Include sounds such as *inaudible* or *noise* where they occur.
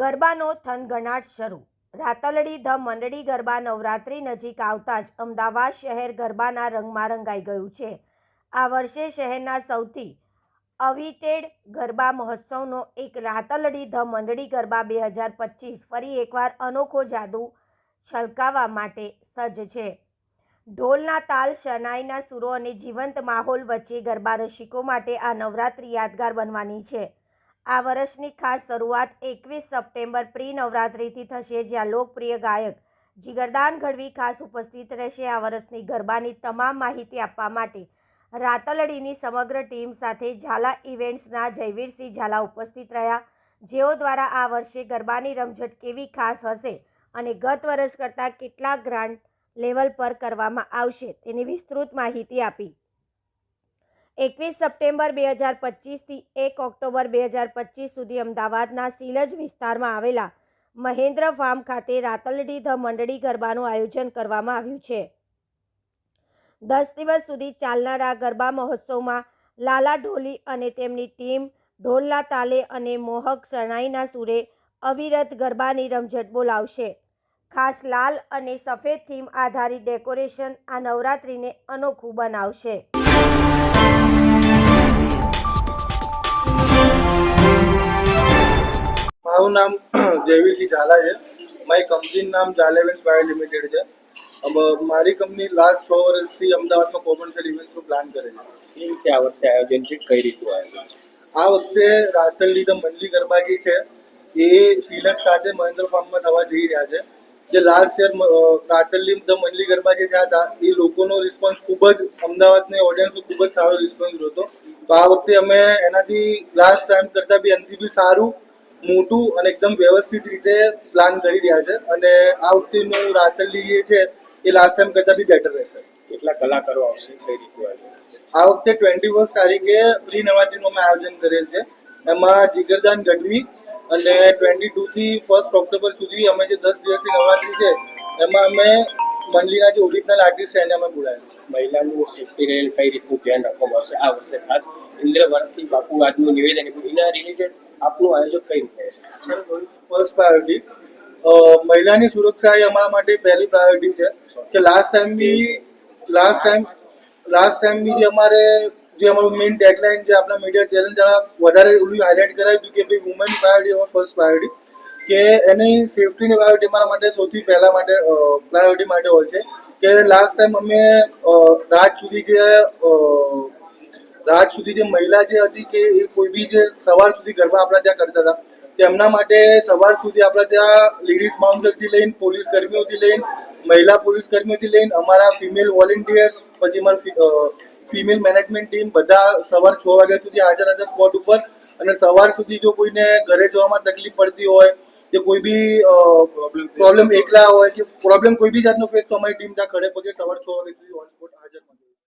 ગરબાનો થનગણાટ શરૂ. રાતલડી ધ મંડળી ગરબા નવરાત્રી નજીક આવતા જ અમદાવાદ શહેર ગરબાના રંગમાં રંગાઈ ગયું છે. આ વર્ષે શહેરના સૌથી અવિટેડ ગરબા મહોત્સવનો એક રાતલડી ધ મંડળી ગરબા બે હજાર પચીસ ફરી એકવાર અનોખો જાદુ છલકાવવા માટે સજ્જ છે. ઢોલના તાલ, શનાઈના સુરો અને જીવંત માહોલ વચ્ચે ગરબા રસિકો માટે આ નવરાત્રિ યાદગાર બનવાની છે. આ વર્ષની ખાસ શરૂઆત એકવીસ સપ્ટેમ્બર પ્રી નવરાત્રિથી થશે, જ્યાં લોકપ્રિય ગાયક જીગરદાન ગઢવી ખાસ ઉપસ્થિત રહેશે. આ વર્ષની ગરબાની તમામ માહિતી આપવા માટે રાતલડીની સમગ્ર ટીમ સાથે ઝાલા ઇવેન્ટ્સના જયવીરસિંહ ઝાલા ઉપસ્થિત રહ્યા. જેઓ દ્વારા આ વર્ષે ગરબાની રમઝટ કેવી ખાસ હશે અને ગત વર્ષ કરતાં કેટલા ગ્રાન્ડ લેવલ પર કરવામાં આવશે તેની વિસ્તૃત માહિતી આપી. એકવીસ સપ્ટેમ્બર બે હજાર પચીસથી એક ઓક્ટોબર બે હજાર પચીસ સુધી અમદાવાદના સિલજ વિસ્તારમાં આવેલા મહેન્દ્ર ફાર્મ ખાતે રાતલડી ધ મંડળી ગરબાનું આયોજન કરવામાં આવ્યું છે. દસ દિવસ સુધી ચાલનારા ગરબા મહોત્સવમાં લાલા ઢોલી અને તેમની ટીમ ઢોલના તાલે અને મોહક શરણાઈના સુરે અવિરત ગરબાની રમઝટ બોલાવશે. ખાસ લાલ અને સફેદ થીમ આધારિત ડેકોરેશન આ નવરાત્રિને અનોખું બનાવશે. મારું નામ *clears throat* જયવીરસિંહ ઝાલા છે. મારી કંપનીનું નામ ઝાલેવેન્સ પ્રાઇવેટ લિમિટેડ છે. મારી કંપની લાસ્ટ છ વર્ષથી અમદાવાદમાં કોમર્શિયલ ઇવેન્ટ્સનું પ્લાન કરે છે. એ વિશે આ વર્ષે આયોજન છે? કઈ રીતનું આયોજન આ વખતે રાતલડી ધ મંડલી ગરબા જે છે. એ સિલક સાથે મહેન્દ્ર ફાર્મમાં થવા જઈ રહ્યા છે. જે last year Ratladi the Mandli garba જે થયા હતા એ લોકોનો રિસ્પોન્સ ખૂબ જ અમદાવાદને ઓડિયન્સનો ખૂબ જ સારો રિસ્પોન્સ હતો. તો આ વખતે અમે એનાથી લાસ્ટ ટાઈમ કરતાં બી એનાથી બી સારું મોટું અને એકદમ વ્યવસ્થિત રીતે પ્લાન કરી રહ્યા છે. અને આ વખતેનું રાતલડી જે છે એ લાસ્ટ ટાઈમ કરતાં બી બેટર રહેશે. કેટલા કલાકારો આવશે કઈ રીતે આ વખતે ટ્વેન્ટી ફર્સ્ટ તારીખે પ્રી નવરાત્રીનું અમે આયોજન કરેલ છે. એમાં જીગરદાન ગઢવી અને ટ્વેન્ટી ટુથી ફર્સ્ટ ઓક્ટોબર સુધી અમે જે દસ દિવસની નવરાત્રી છે એમાં અમે મંડળીના જે ઓરિજિનલ આર્ટિસ્ટ છે એને અમે બોલાવેલ છે. મહિલાનું સેફ્ટી રહેલ કઈ રીતનું ધ્યાન રાખવામાં આવશે? આ વર્ષે ખાસ ઇન્દ્રવરથી બાપુ આજનું નિવેદન એના રિલેટેડ આપનું આયોજન કઈ રીતે ફર્સ્ટ પ્રાયોરિટી મહિલાની સુરક્ષા એ અમારા માટે પહેલી પ્રાયોરિટી છે. કે લાસ્ટ ટાઈમ બી લાસ્ટ ટાઈમ લાસ્ટ ટાઈમ બી જે અમારે જે અમારું મેઇન ડેડલાઇન જે આપણા મીડિયા ચેનલ દ્વારા વધારે ઓલું હાઇલાઇટ કરાવ્યું હતું કે ભાઈ women priority or first priority કે એની સેફટીની પ્રાયોરિટી અમારા માટે સૌથી પહેલા માટે પ્રાયોરિટી માટે હોય છે. કે લાસ્ટ ટાઈમ અમે રાત સુધી જે રાત સુધી જે મહિલા જે હતી કે એ કોઈ બી જે સવાર સુધી ગરબા આપણા ત્યાં કરતા હતા તેમના માટે સવાર સુધી આપણા ત્યાં લેડીઝ માઉન્ટરથી લઈને પોલીસ કર્મીઓથી લઈને મહિલા પોલીસ કર્મીઓથી લઈને અમારા ફિમેલ વોલેન્ટિયર્સ પછી અમારા ફિમેલ મેનેજમેન્ટ ટીમ બધા સવાર છ વાગ્યા સુધી હાજર હતા સ્પોટ ઉપર. અને સવાર સુધી જો કોઈને ઘરે જવામાં તકલીફ પડતી હોય કે કોઈ બી પ્રોબ્લેમ એકલા હોય કે પ્રોબ્લેમ કોઈ બી જાતનો ફેસ તો અમારી ટીમ ત્યાં ખડે પગે સવાર છ વાગ્યા સુધી